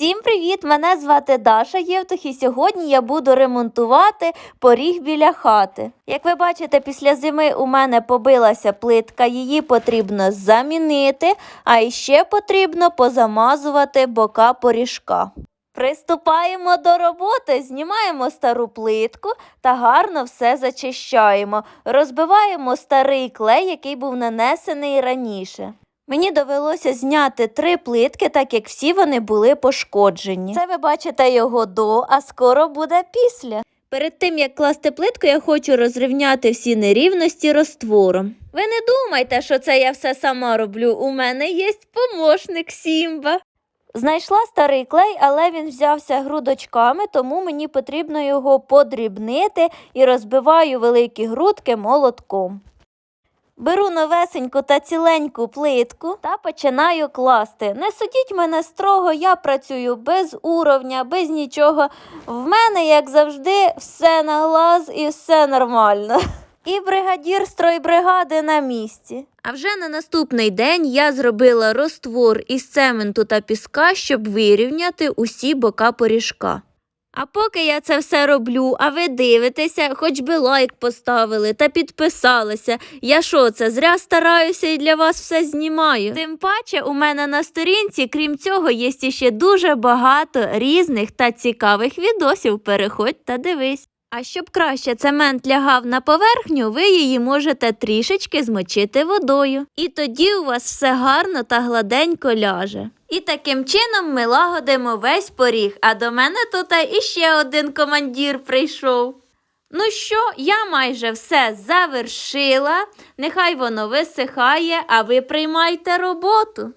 Всім привіт! Мене звати Даша Євтух і сьогодні я буду ремонтувати поріг біля хати. Як ви бачите, після зими у мене побилася плитка, її потрібно замінити, а іще потрібно позамазувати бока поріжка. Приступаємо до роботи, знімаємо стару плитку та гарно все зачищаємо. Розбиваємо старий клей, який був нанесений раніше. Мені довелося зняти три плитки, так як всі вони були пошкоджені. Це ви бачите його до, а скоро буде після. Перед тим як класти плитку, я хочу розрівняти всі нерівності розтвором. Ви не думайте, що це я все сама роблю. У мене є помощник Сімба. Знайшла старий клей, але він взявся грудочками, тому мені потрібно його подрібнити і розбиваю великі грудки молотком. Беру новесеньку та ціленьку плитку та починаю класти. Не судіть мене строго, я працюю без уровня, без нічого. В мене, як завжди, все на глаз і все нормально. І бригадір стройбригади на місці. А вже на наступний день я зробила розтвор із цементу та піска, щоб вирівняти усі бока поріжка. А поки я це все роблю, а ви дивитеся, хоч би лайк поставили та підписалися. Я що це зря стараюся і для вас все знімаю. Тим паче, у мене на сторінці, крім цього, є ще дуже багато різних та цікавих відосів. Переходь та дивись. А щоб краще цемент лягав на поверхню, ви її можете трішечки змочити водою. І тоді у вас все гарно та гладенько ляже. І таким чином ми лагодимо весь поріг, а до мене тут іще один командир прийшов. Ну що, я майже все завершила. Нехай воно висихає, а ви приймайте роботу.